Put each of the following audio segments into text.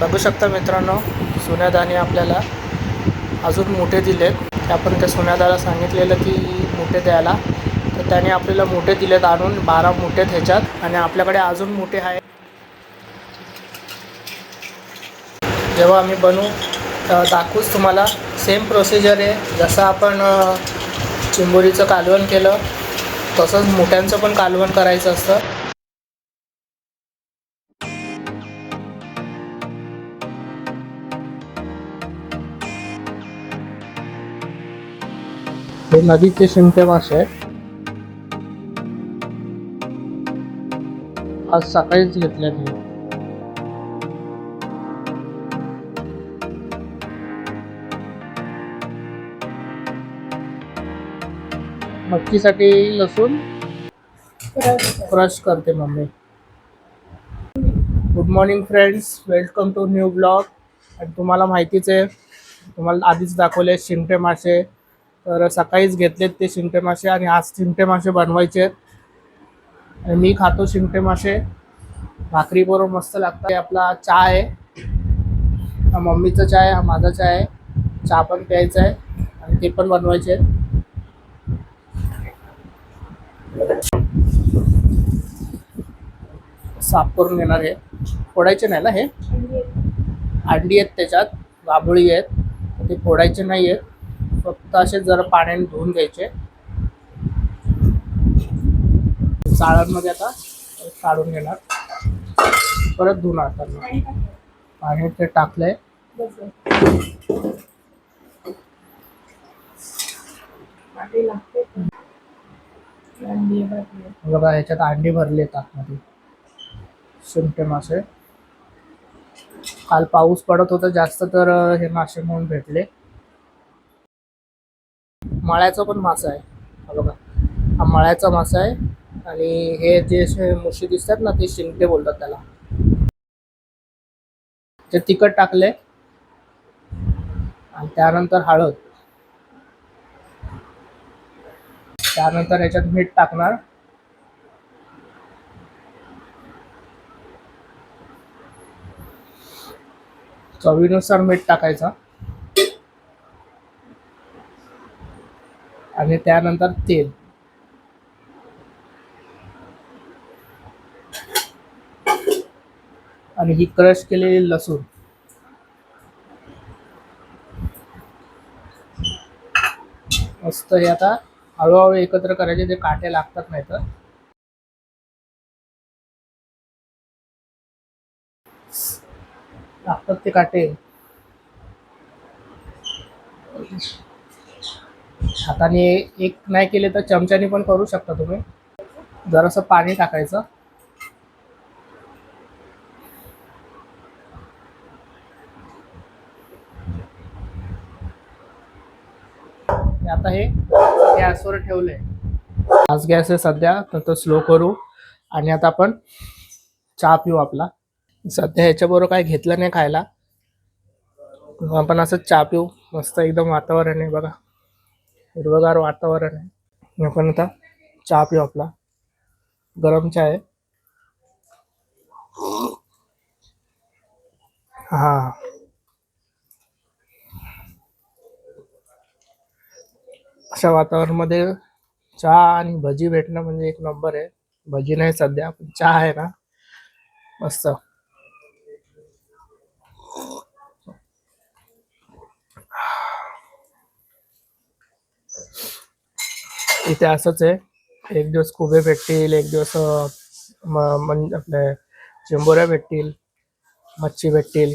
बघू शकता मित्रांनो सुन्यादाने आपल्याला अजून मोठे दिलेत. ते आपण त्या सुन्यादाला सांगितलेलं की मोठे द्यायला. तर त्याने आपल्याला मोठे दिलेत आणून बारा मोठे ह्याच्यात आणि आपल्याकडे अजून मोठे आहे जेव्हा आम्ही बनवू दाखवूच तुम्हाला. सेम प्रोसिजर आहे. जसं आपण चिंबोरीचं कालवण केलं तसंच मोठ्यांचं पण कालवण करायचं असतं. हे नदीचे शिंपे मासे आहेत आज सकाळीच घेतल्यात हे मच्छीसाठी लसूण क्रश करते mummy good morning friends welcome to new blog आणि तुम्हाला माहितीच आहे तुम्हाला आधीच दाखवले शिमटे मासे तर सकाळीच घेतलेत ते शिंगटे मासे आणि आज शिंगटे मासे बनवायचे आहेत. आणि मी खातो शिंगटे मासे. भाकरी बरोबर मस्त लागतं आपला चहा आहे. हा मम्मीचा चहा आहे हा माझा चहा आहे. चहा पण प्यायचा आहे आणि ते पण बनवायचे आहेत. साफ करून घेणार आहे फोडायचे नाही ना हे? अंडी आहेत. त्याच्यात. गाभोळी आहेत. ते फोडायचे नाही आहेत फक्त असे जरा पाण्याने धुवून घ्यायचे. चाळांमध्ये आता काढून घेणार. परत धुणार त्यांना. पाणी ते टाकलंय. बघा याच्यात अंडी भरले आतमध्ये. शिमटे मासे. काल पाऊस पडत होता जास्त तर हे मासे म्हणून भेटले. मळ्याचा पण मासा आहे. हा बघा. हा मळ्याचा मासा आहे आणि हे जे असे मुशी दिसतात ना ते शिंगटे बोलतात त्याला. ते तिखट टाकले आणि त्यानंतर हळद. त्यानंतर ह्याच्यात मीठ टाकणार. चवीनुसार मीठ टाकायचं. आणि त्यानंतर तेल. आणि ही क्रश केलेली लसूण. मस्त हे आता हळूहळू एकत्र करायचे ते काटे लागतात नाही तर. लागतात ते काटे. हाताने एक नाही केले तर चमच्याने पण करू शकता तुम्ही. जरासं पाणी टाकायचं. आता हे गॅसवर ठेवलंय. आज गॅस आहे सध्या तर स्लो करू. आणि आता आपण चहा पिऊ आपला. सध्या ह्याच्याबरोबर काय घेतलं नाही खायला. आपण असं चहा पिऊ. मस्त एकदम वातावरण आहे बघा. हिरवगार वातावरण आहे. आपण आता चहा पिऊ आपला. गरम चहा आहे. हा. अशा वातावरणामध्ये चहा आणि भजी भेटणं म्हणजे एक नंबर आहे. भजी नाही सध्या पण चहा आहे ना. मस्त. इथे असंच आहे. एक दिवस कुबे भेटतील एक दिवस आपले चिंबोऱ्या भेटतील मच्छी भेटतील.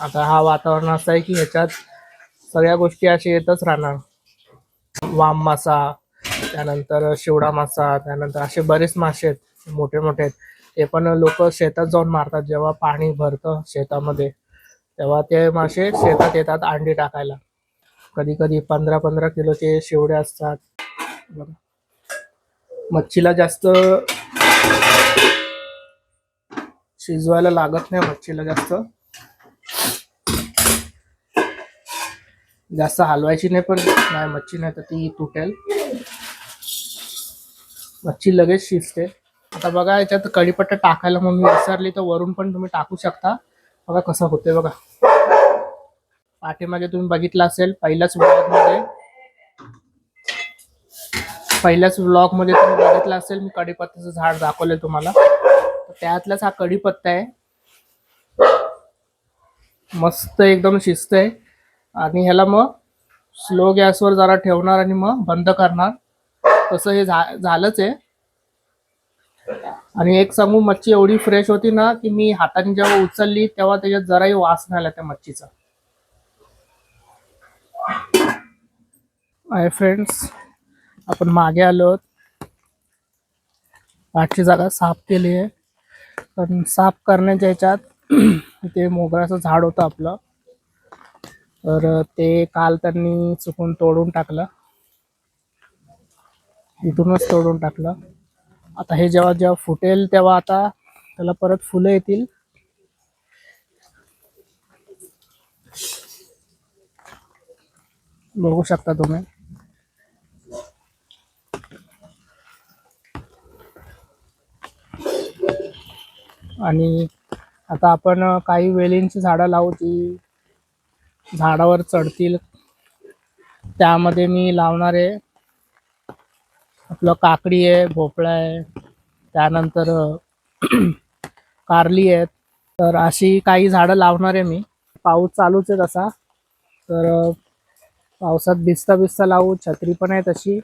आता हा वातावरण असं आहे की ह्याच्यात सगळ्या गोष्टी अशा येतच राहणार. वाम मासा त्यानंतर शिवडा मासा त्यानंतर असे बरेच मासे आहेत मोठे मोठे आहेत. ते पण लोक शेतात जाऊन मारतात जेव्हा पाणी भरतं शेतामध्ये तेव्हा ते मासे शेतात येतात अंडी टाकायला. कधी कधी पंधरा पंधरा किलोचे शिवडे असतात. बघा. मच्छीला जास्त शिजवायला लागत नाही मच्छीला जास्त. जास्त हलवायची नाही पण नाही मच्छी नाही तर ती तुटेल. मच्छी लगेच शिजते. आता बघा याच्यात कढीपत्ता टाकायला मग मी विसरली तर वरून पण तुम्ही टाकू शकता. बघा कसं होते बघा. पाठीमागे तुम्ही बघितलं असेल पहिल्याच मध्ये. पहिल्याच ब्लॉगमध्ये तुम्ही बघितलं असेल मी कढीपत्त्याचं झाड दाखवलंय तुम्हाला. तर त्यातलाच हा कढीपत्ता आहे. मस्त एकदम शिस्त आहे. आणि ह्याला मग स्लो गॅसवर जरा ठेवणार आणि मग बंद करणार. तसं हे झा झालंच आहे. आणि एक सांगू मच्छी एवढी फ्रेश होती ना की मी हाताने जेव्हा उचलली तेव्हा त्याच्यात जराही वास नाही आला त्या मच्छीचा. आय फ्रेंड्स आपण मागे आलो आठची जागा साफ केली आहे. पण साफ करण्याच्या ह्याच्यात ते मोगऱ्याचं झाड होतं आपलं. तर ते काल त्यांनी चुकून तोडून टाकलं. इथूनच तोडून टाकलं. आता हे जेव्हा जेव्हा फुटेल तेव्हा आता त्याला परत फुलं येतील. बघू शकता तुम्ही. आणि आता आपण काही वेलींची झाडं लावू ती. झाडावर चढतील. त्यामध्ये मी लावणार आहे. आपलं काकडी आहे भोपळा आहे. त्यानंतर कारली आहेत. तर अशी काही झाडं लावणार आहे मी. पाऊस चालूच आहे तसा. तर पावसात भिजता भिजता लावू. छत्री पण आहे तशी.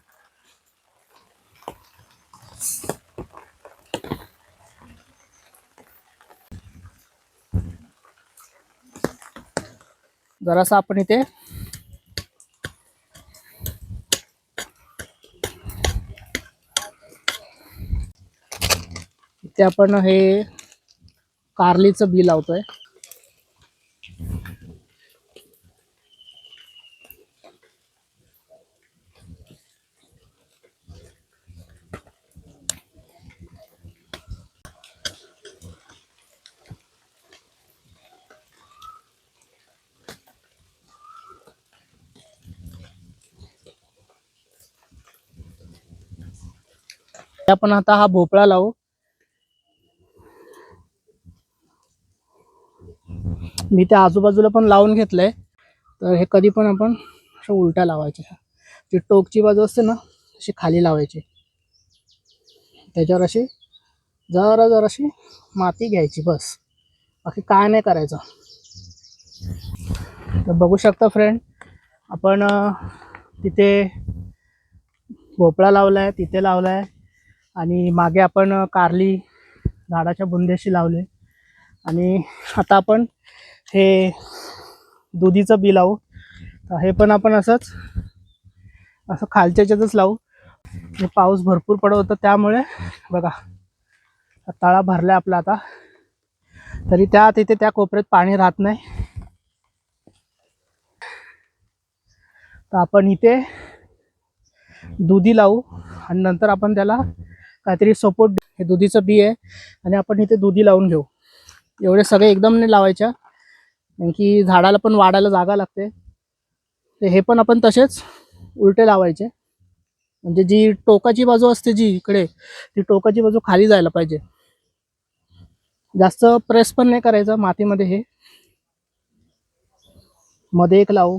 जरासा आपण इथे इथे आपण हे कारलीचं बी लावतोय. आपण आता हा भोपळा लावू. मी त्या आजूबाजूला पण लावून घेतलंय. तर हे कधी पण आपण असं उलट्या लावायच्या. जी टोकची बाजू असते ना अशी खाली लावायची. त्याच्यावर अशी जरा जराशी माती घ्यायची बस. बाकी काय नाही करायचं. तर बघू शकता फ्रेंड आपण तिथे भोपळा लावलाय तिथे लावलाय. आणि मागे आपण कारली झाडाच्या बुंदेशी लावले. आणि आता आपण हे दुधीचं बी लावू. तर हे पण आपण असंच असं खालच्या लावू. आणि पाऊस भरपूर पडत होता त्यामुळे बघा तळा भरला आपला आता. तरी त्या तिथे त्या कोपऱ्यात पाणी राहत नाही. तर आपण इथे दुधी लावू आणि नंतर आपण त्याला काहीतरी सपोर्ट हे दुधीचं बी आहे. आणि आपण इथे दुधी लावून घेऊ. एवढे सगळे एकदम नाही लावायच्या. कारण की झाडाला पण वाढायला जागा लागते. तर हे पण आपण तसेच उलटे लावायचे. म्हणजे जी टोकाची बाजू असते जी इकडे ती टोकाची बाजू खाली जायला पाहिजे. जास्त प्रेस पण नाही करायचं मातीमध्ये हे. मध्ये एक लावू.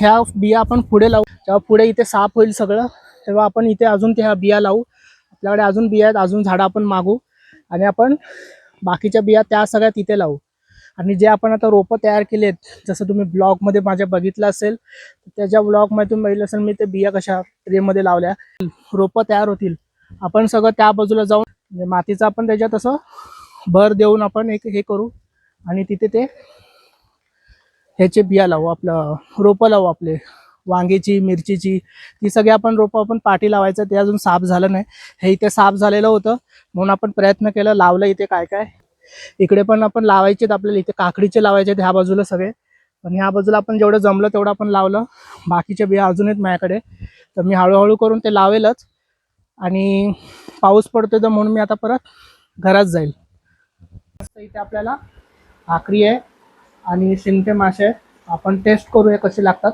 ह्या बिया आपण पुढे लावू. जेव्हा पुढे इथे साफ होईल सगळं तेव्हा आपण इथे अजून त्या बिया लावू. आपल्याकडे अजून बिया आहेत अजून झाडं आपण मागू. आणि आपण बाकीच्या बिया त्या सगळ्या तिथे लावू. आणि जे आपण आता रोपं तयार केलेत जसं तुम्ही ब्लॉगमध्ये माझ्या बघितलं असेल त्याच्या ब्लॉगमध्ये तुम्ही बघितलं असेल मी ते बिया कशा ट्रेमध्ये लावल्या. रोपं तयार होतील. आपण सगळं त्या बाजूला जाऊन मातीचा मातीचं आपण त्याच्यात असं भर देऊन आपण एक हे करू. आणि तिथे ते ह्याचे बिया लावू आपलं रोपं लावू आपले. वांगेची मिरचीची ती सगळी आपण रोपं आपण पाठी लावायचं ते अजून साफ झालं नाही. हे इथे साफ झालेलं होतं. म्हणून आपण प्रयत्न केला लावलं इथे काय काय. इकडे पण आपण लावायचेत आपल्याला इथे काकडीचे लावायचे ह्या बाजूला सगळे. पण ह्या बाजूला आपण जेवढं जमलं तेवढं आपण लावलं. बाकीच्या बिया अजून आहेत माझ्याकडे. तर मी हळूहळू करून ते लावेलच. आणि पाऊस पडतोय तर म्हणून मी आता परत घरात जाईल. इथे आपल्याला भाकरी आहे. आणि सिमटे मासे आहेत आपण टेस्ट करूया कसे लागतात.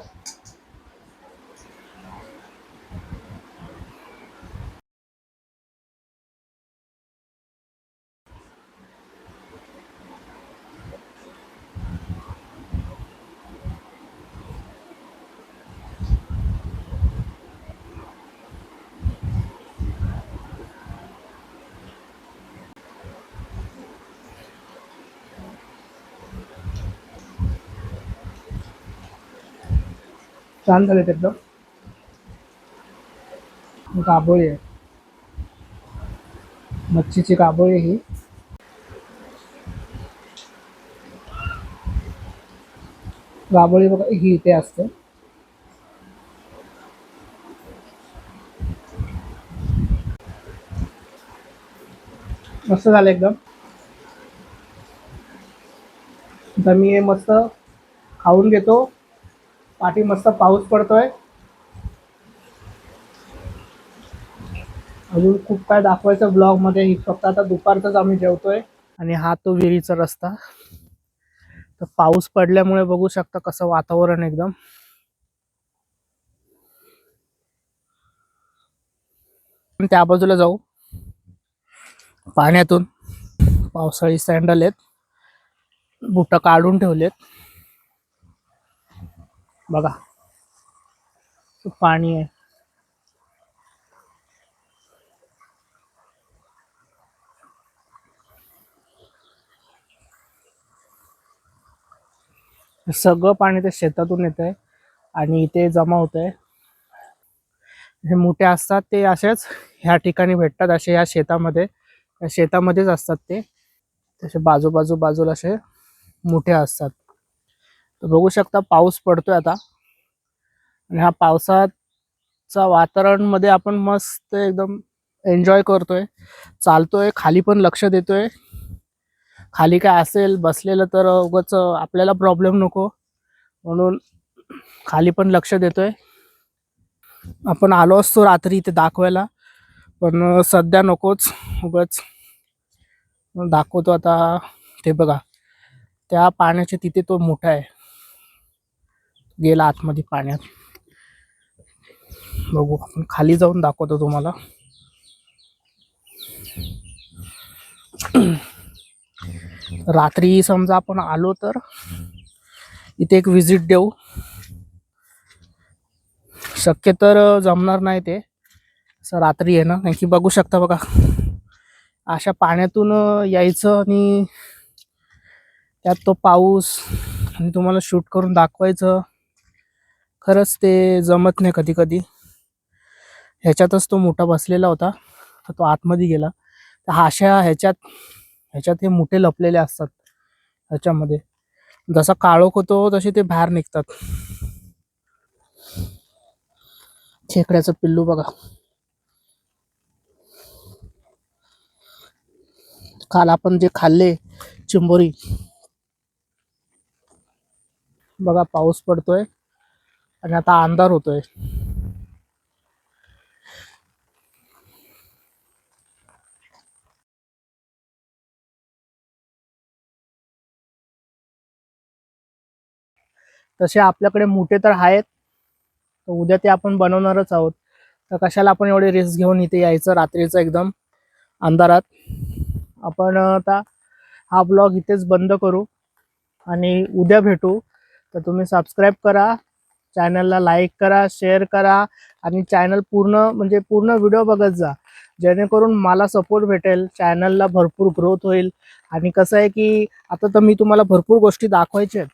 छान झालेत एकदम. काबोळी आहे. मच्छीची काबोळी ही. काबोळी बघा ही इथे असते. मस्त झालं एकदम. आता मी हे मस्त खाऊन घेतो. पाठी मस्त पाऊस पडतोय. अजून खूप काय दाखवायचं ब्लॉगमध्ये फक्त आता दुपारचाच आम्ही जेवतोय. आणि हा तो विहिरीचा रस्ता. तर पाऊस पडल्यामुळे बघू शकता कसं वातावरण एकदम. त्या बाजूला जाऊ. पाण्यातून पावसाळी सँडल आहेत. बुट काढून ठेवलेत. बघा. पाणी आहे. सगळं पाणी ते शेतातून येत आहे आणि इथे जमा होत आहे हे मोठे असतात ते असेच ह्या ठिकाणी भेटतात असे ह्या शेतामध्ये. शेतामध्येच असतात ते. तसे बाजू बाजू बाजूला असे मोठे असतात. तर बघू शकता पाऊस पडतोय आता. आणि हा पावसाचा वातावरणमध्ये आपण मस्त एकदम एन्जॉय करतोय. चालतोय खाली पण लक्ष देतोय. खाली काय असेल बसलेलं तर उगाच आपल्याला प्रॉब्लेम नको. म्हणून खाली पण लक्ष देतोय. आपण आलो असतो रात्री इथे दाखवायला पण सध्या नकोच. उगाच दाखवतो आता ते बघा. त्या पाण्याच्या तिथे तो मोठा आहे. गेला आतमध्ये पाण्यात. बघू आपण खाली जाऊन दाखवतो तुम्हाला. रात्री समजा आपण आलो तर इथे एक विजिट देऊ. शक्य तर जमणार नाही ते. असं रात्री येणं नाही की बघू शकता बघा. अशा पाण्यातून यायचं आणि त्यात तो पाऊस आणि तुम्हाला शूट करून दाखवायचं. खरंच ते जमत नाही कधी कधी. ह्याच्यातच तो मोठा बसलेला होता. तर तो आतमध्ये गेला. तर हा अशा ह्याच्यात ह्याच्यात हे मोठे लपलेले असतात. ह्याच्यामध्ये. जसा काळोख होतो तसे ते बाहेर निघतात. खेकड्याचं पिल्लू बघा. काल आपण जे खाल्ले चिंबोरी बघा पाऊस पडतोय. आणि आता अंधार होतोय. तसे आपल्याकडे मोठे तर आहेत तर उद्या ते आपण बनवणारच आहोत. तर कशाला आपण एवढे रिस्क घेऊन इथे यायचं रात्रीचं एकदम अंधारात? आपण आता हा ब्लॉग इथेच बंद करू आणि उद्या भेटू. तर तुम्ही सबस्क्राईब करा. चॅनलला लाईक करा शेअर करा आणि चॅनल पूर्ण म्हणजे पूर्ण व्हिडिओ बघत जा. जेणेकरून मला सपोर्ट भेटेल चॅनलला भरपूर ग्रोथ होईल. आणि कसं आहे की आता तर मी तुम्हाला भरपूर गोष्टी दाखवायच्या आहेत.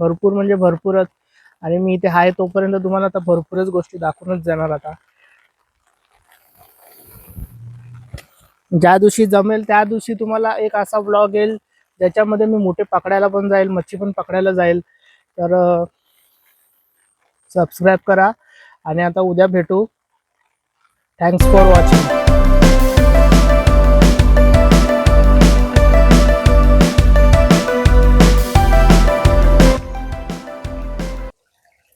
भरपूर म्हणजे भरपूरच. आणि मी इथे आहे तोपर्यंत तुम्हाला आता भरपूरच गोष्टी दाखवूनच जाणार आता. ज्या दिवशी जमेल त्या दिवशी तुम्हाला एक असा ब्लॉग येईल ज्याच्यामध्ये मी मोठे पकडायला पण जाईल मच्छी पण पकडायला जाईल. तर सबस्क्राईब करा. आणि आता उद्या भेटू. Thanks for watching